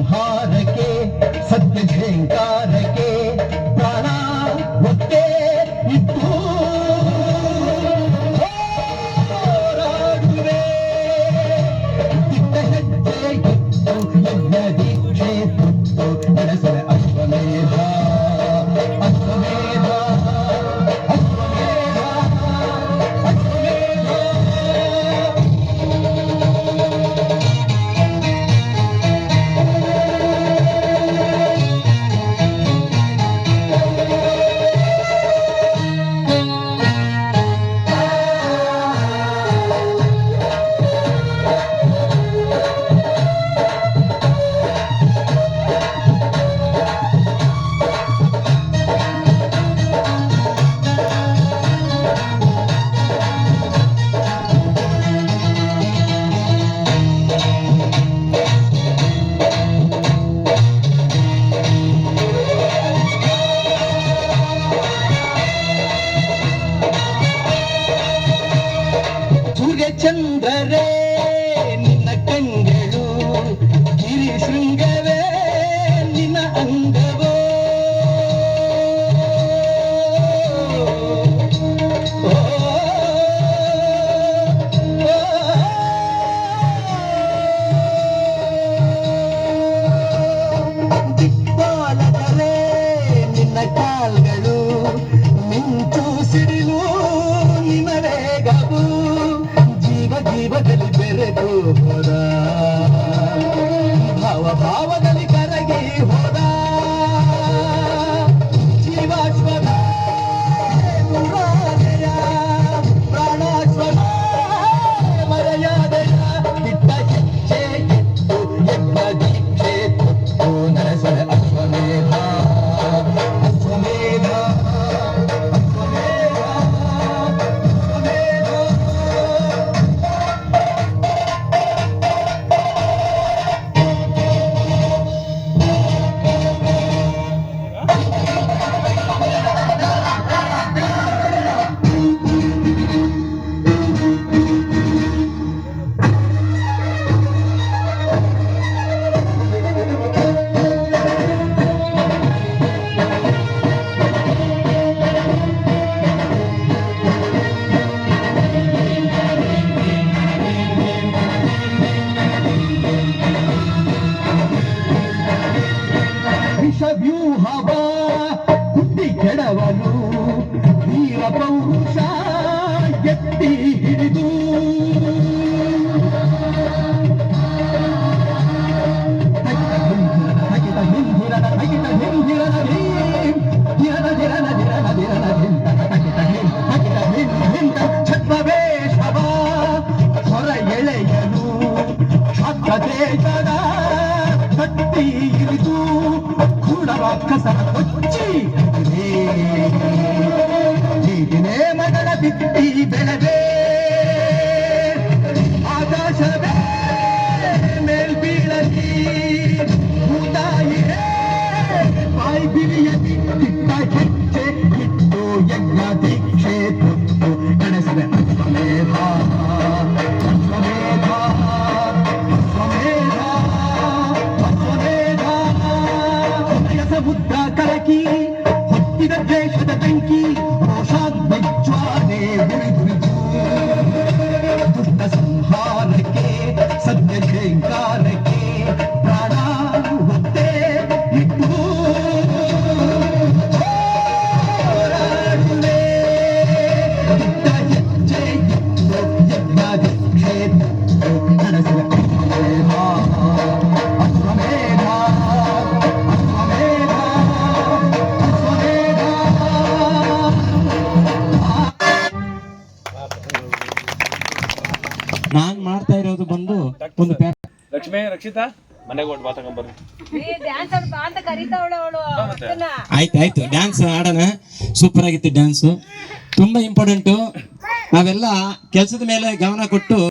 तुम्हारे ಹೃದಯ ಸಮುದ್ರ ಕಲಕಿ ಹೊತ್ತಿದ ದ್ವೇಷದ ಬೆಂಕಿ ರೋಷಾಗ್ನಿ ಜ್ವಾಲೆ ಲಕ್ಷ್ಮೇ ರಕ್ಷಿತಾ? ಮನೆಗೆ ಹೊಟ್ಟು ಬಾ ತಗೊಂಬರ್ರಿ ಡ್ಯಾನ್ಸ್ ಆಡ್ ಬಾ ಅಂತ ಕರಿತಾವಳ ಅವಳು ಆಯ್ತು ಆಯ್ತು. ಡ್ಯಾನ್ಸ್ ಆಡೋಣ. ಸೂಪರ್ ಆಗಿತ್ತು ಡ್ಯಾನ್ಸ್ ತುಂಬಾ ಇಂಪಾರ್ಟೆಂಟು ನಾವೆಲ್ಲ ಕೆಲಸದ ಮೇಲೆ ಗಮನ ಕೊಟ್ಟು